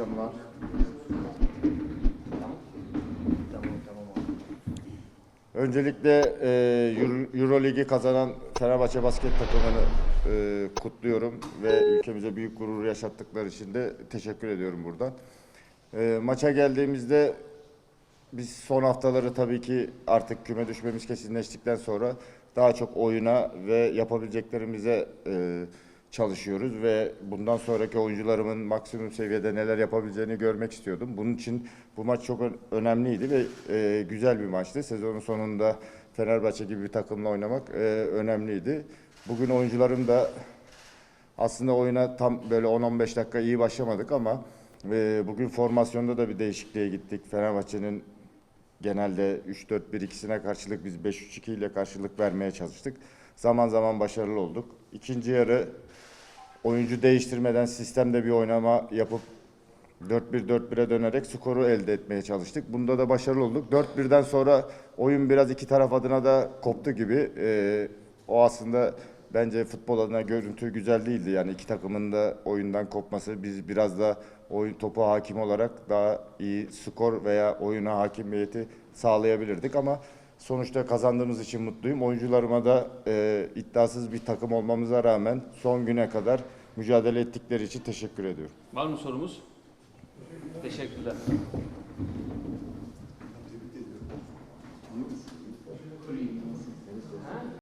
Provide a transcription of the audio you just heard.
akşamlar. Öncelikle e, Euro Ligi kazanan Fenerbahçe basket takımını e, kutluyorum ve ülkemize büyük gurur yaşattıkları için de teşekkür ediyorum buradan. E, maça geldiğimizde biz son haftaları tabii ki artık küme düşmemiz kesinleştikten sonra daha çok oyuna ve yapabileceklerimize e, çalışıyoruz ve bundan sonraki oyuncularımın maksimum seviyede neler yapabileceğini görmek istiyordum. Bunun için bu maç çok ön- önemliydi ve e, güzel bir maçtı. Sezonun sonunda Fenerbahçe gibi bir takımla oynamak e, önemliydi. Bugün oyuncularım da aslında oyuna tam böyle 10-15 dakika iyi başlamadık ama e, bugün formasyonda da bir değişikliğe gittik. Fenerbahçe'nin genelde 3-4-1-2'sine karşılık biz 5-3-2 ile karşılık vermeye çalıştık. Zaman zaman başarılı olduk. İkinci yarı oyuncu değiştirmeden sistemde bir oynama yapıp 4-1-4-1'e dönerek skoru elde etmeye çalıştık. Bunda da başarılı olduk. 4-1'den sonra oyun biraz iki taraf adına da koptu gibi. Ee, o aslında bence futbol adına görüntü güzel değildi. Yani iki takımın da oyundan kopması biz biraz da oyun topu hakim olarak daha iyi skor veya oyuna hakimiyeti sağlayabilirdik ama sonuçta kazandığımız için mutluyum. Oyuncularıma da e, iddiasız bir takım olmamıza rağmen son güne kadar mücadele ettikleri için teşekkür ediyorum. Var mı sorumuz? Teşekkürler.